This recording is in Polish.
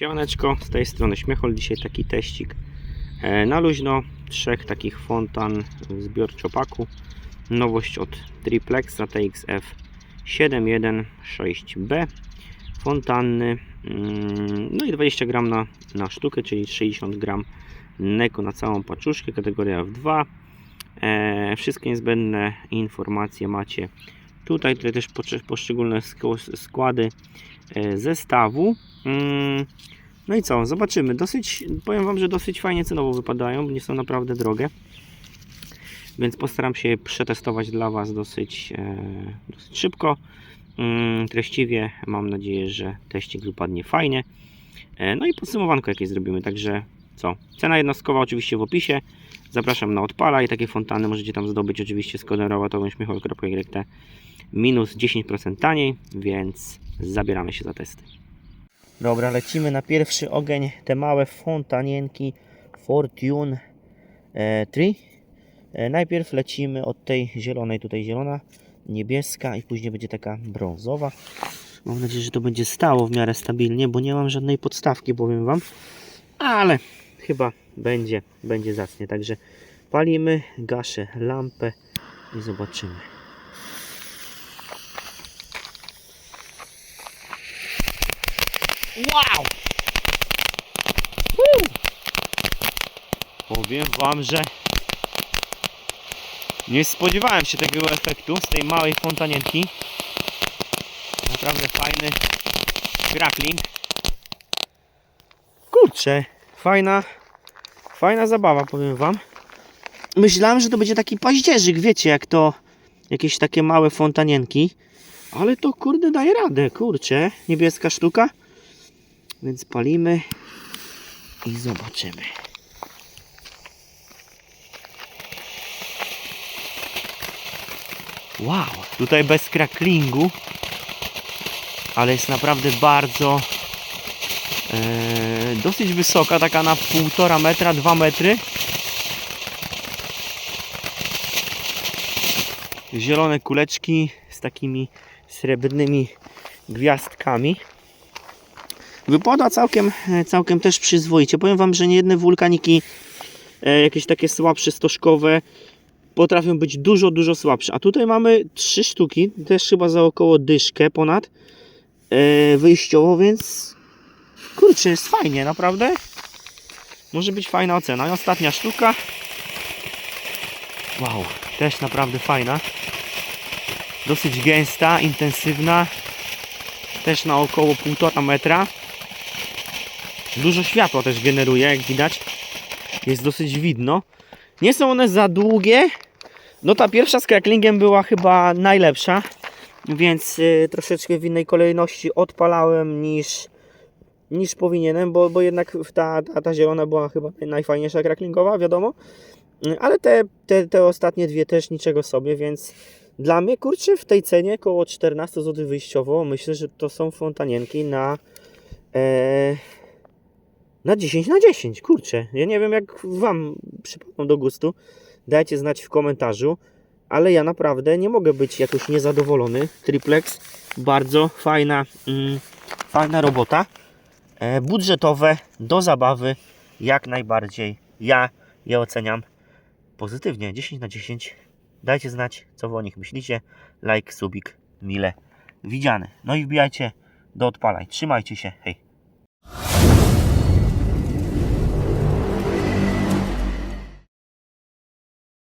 Siemaneczko, z tej strony Śmiechol. Dzisiaj taki teścik e, na luźno. Trzech takich fontan w zbiorczopaku. Nowość od Triplexa TXF 716B. Fontanny. mm, No i 20 gram na, na sztukę, czyli 60 gram neko na całą paczuszkę. Kategoria F2. E, wszystkie niezbędne informacje macie tutaj. Tutaj też poszczególne sk- składy zestawu. Mm, No i co, zobaczymy. Dosyć, powiem Wam, że dosyć fajnie cenowo wypadają, bo nie są naprawdę drogie. Więc postaram się je przetestować dla Was dosyć, e, dosyć szybko. Mm, treściwie mam nadzieję, że teścik wypadnie fajnie. E, no i podsumowanko jakieś zrobimy, także co? Cena jednostkowa oczywiście w opisie. Zapraszam na odpala i takie fontany możecie tam zdobyć oczywiście z kodem rabatowym śmiechol.yt minus 10% taniej, więc zabieramy się za testy. Dobra, lecimy na pierwszy ogień. Te małe fontanienki Fortune e, 3. E, najpierw lecimy od tej zielonej, tutaj zielona, niebieska i później będzie taka brązowa. Mam nadzieję, że to będzie stało w miarę stabilnie, bo nie mam żadnej podstawki, powiem Wam. Ale chyba będzie, będzie zacnie. Także palimy, gaszę lampę i zobaczymy. Wow! Woo! Powiem Wam, że nie spodziewałem się takiego efektu z tej małej fontanienki. Naprawdę fajny crackling. Kurczę, fajna, fajna zabawa, powiem Wam. Myślałem, że to będzie taki paździerzyk, wiecie, jak to jakieś takie małe fontanienki. Ale to kurde daje radę, kurczę. Niebieska sztuka. Więc palimy i zobaczymy. Wow, tutaj bez cracklingu, ale jest naprawdę bardzo e, dosyć wysoka, taka na 1,5 metra, 2 metry. Zielone kuleczki z takimi srebrnymi gwiazdkami. Wypada całkiem, e, całkiem też przyzwoicie. Powiem Wam, że niejedne wulkaniki, e, jakieś takie słabsze, stożkowe, potrafią być dużo, dużo słabsze. A tutaj mamy trzy sztuki, też chyba za około dyszkę ponad e, wyjściowo, więc kurczę, jest fajnie, naprawdę. Może być fajna ocena. I ostatnia sztuka. Wow, też naprawdę fajna. Dosyć gęsta, intensywna. Też na około 1,5 metra. Dużo światła też generuje, jak widać. Jest dosyć widno. Nie są one za długie. No ta pierwsza z cracklingiem była chyba najlepsza. Więc y, troszeczkę w innej kolejności odpalałem niż, niż powinienem, bo, bo jednak ta, ta, ta zielona była chyba najfajniejsza cracklingowa, wiadomo. Y, Ale te, te, te ostatnie dwie też niczego sobie, więc dla mnie, kurczę, w tej cenie około 14 zł wyjściowo, myślę, że to są fontanienki na... E, na 10 na 10, kurczę. Ja nie wiem, jak Wam przypadną do gustu. Dajcie znać w komentarzu. Ale ja naprawdę nie mogę być jakoś niezadowolony. Triplex, bardzo fajna, mm, fajna robota. E, budżetowe, do zabawy, jak najbardziej. Ja je oceniam pozytywnie, 10 na 10. Dajcie znać, co Wy o nich myślicie. Like, subik, mile widziane. No i wbijajcie do odpalaj. Trzymajcie się, hej.